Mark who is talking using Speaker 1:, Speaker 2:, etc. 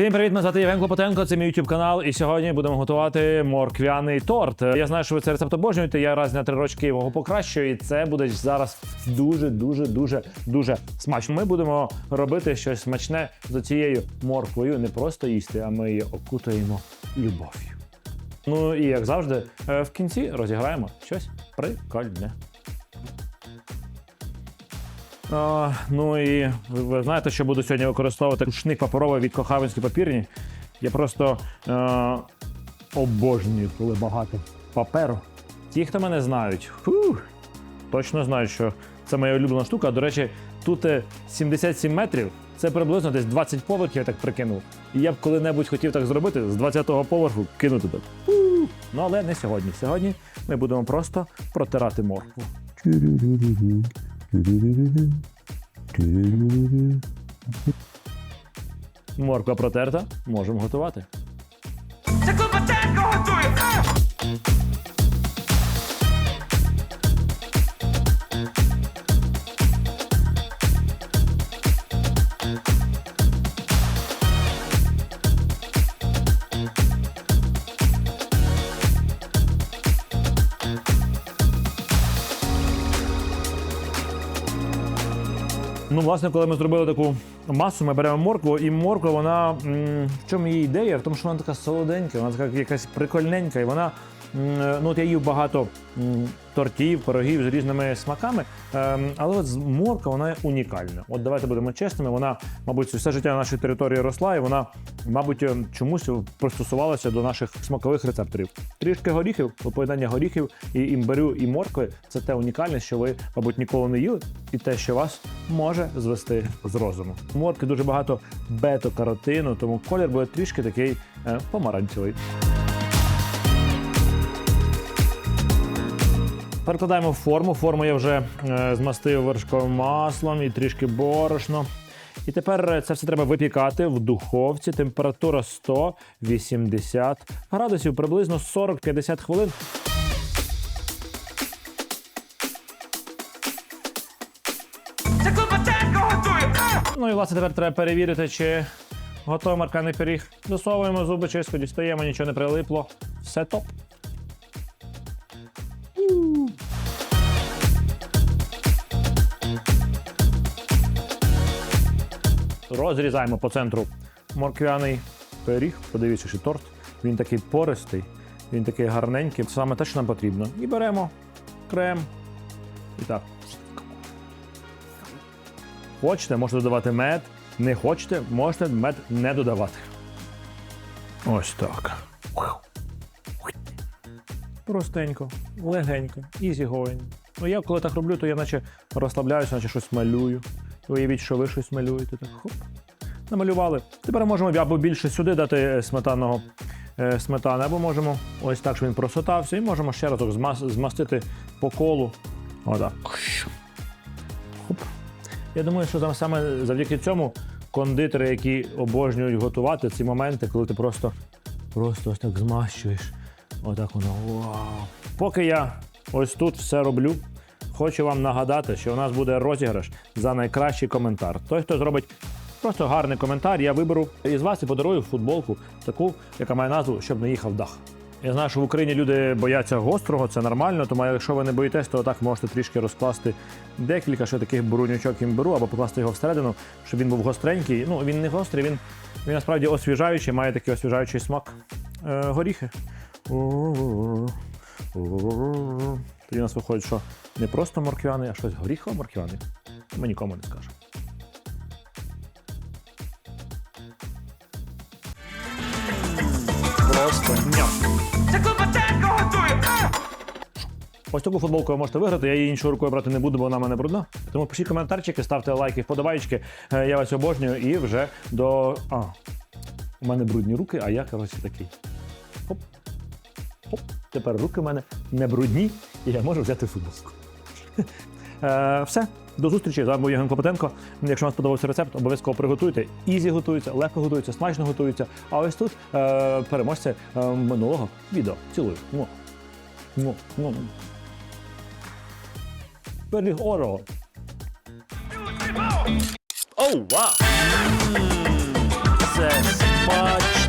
Speaker 1: Всім привіт, мене звати Євген Клопотенко, це мій YouTube канал. І сьогодні будемо готувати морквяний торт. Я знаю, що ви цей рецепт обожнюєте. Я раз на три рочки його покращую, і це буде зараз дуже, дуже, дуже, дуже смачно. Ми будемо робити щось смачне з цією морквою. Не просто їсти, а ми її окутаємо любов'ю. Ну і як завжди, е, в кінці розіграємо щось прикольне. А, ну і ви, знаєте, що буду сьогодні використовувати рушник паперовий від Кохавинської папірні. Я просто е, обожнюю, коли багато паперу. Ті, хто мене знають, фух, точно знають, що це моя улюблена штука. До речі, тут е, 77 метрів, це приблизно десь 20 поверхів, я так прикинув. І я б коли-небудь хотів так зробити, з 20-го поверху кинути так. Ну але не сьогодні. Сьогодні ми будемо просто протирати моркву. Морква протерта, можемо готувати.
Speaker 2: Це Клопотенко готує!
Speaker 1: Ну, власне, коли ми зробили таку масу, ми беремо моркву, і морква, вона в чому її ідея? В тому, що вона така солоденька, вона така якась прикольненька, і вона. Ну, от я їв багато тортів, пирогів з різними смаками. Ем, але от морква вона унікальна. От давайте будемо чесними. Вона, мабуть, все життя на нашій території росла, і вона, мабуть, ем, чомусь пристосувалася до наших смакових рецепторів. Трішки горіхів, поєднання горіхів і імбирю і моркви це те унікальне, що ви, мабуть, ніколи не їли, і те, що вас може звести з розуму. Морки дуже багато бета-каротину, тому колір буде трішки такий е, Перекладаємо в форму. Форму я вже е, змастив вершковим маслом і трішки борошно. І тепер це все треба випікати в духовці. Температура 180 градусів, приблизно 40-50 хвилин. Ну і власне тепер треба перевірити, чи готовий марканий пиріг. Засовуємо зуби чисто, дістаємо, нічого не прилипло. Все топ. Розрізаємо по центру морквяний пиріг. Подивіться, що торт. Він такий пористий, він такий гарненький. Це саме те, що нам потрібно. І беремо крем. І так. Хочете, можете додавати мед. Не хочете, можете мед не додавати. Ось так. Простенько, легенько, easy going. Ну я коли так роблю, то я наче розслабляюся, наче щось малюю. Уявіть, що ви щось малюєте. Так хоп. Намалювали. Тепер можемо або більше сюди дати е, сметанного е, сметани, або можемо ось так, щоб він просотався, і можемо ще разок змас- змастити по колу. Отак. Хоп. Я думаю, що там саме завдяки цьому кондитери, які обожнюють готувати ці моменти, коли ти просто, просто ось так змащуєш. Отак воно. Вау. Поки я ось тут все роблю, хочу вам нагадати, що у нас буде розіграш за найкращий коментар. Той, хто зробить просто гарний коментар, я виберу із вас і подарую футболку, таку, яка має назву Щоб не їхав дах. Я знаю, що в Україні люди бояться гострого, це нормально, тому якщо ви не боїтесь, то так можете трішки розкласти декілька ще таких брунючок імбиру або покласти його всередину, щоб він був гостренький. Ну, він не гострий, він, він насправді освіжаючий, має такий освіжаючий смак. Е, горіхи. Тоді у нас виходить, що не просто морквяний, а щось горіхово-морквяний. Ми нікому не скажемо. Просто ням.
Speaker 2: Це Клопотенко готує!
Speaker 1: Ось таку футболку ви можете виграти. Я її іншою рукою брати не буду, бо вона в мене брудна. Тому пишіть коментарчики, ставте лайки, вподобайки. Е, Я вас обожнюю і вже до. А, у мене брудні руки, а я, коротше, такий. Хоп. Хоп. Тепер руки в мене не брудні, і я можу взяти футболку. Е, все. До зустрічі. З вами був Євген Клопотенко. Якщо вам сподобався рецепт, обов'язково приготуйте. Ізі готується, легко готується, смачно готується. А ось тут е, переможця е, минулого відео. Цілую. Му. Му. Му. Пиріг Оро. Оу, вау! Це Смачно!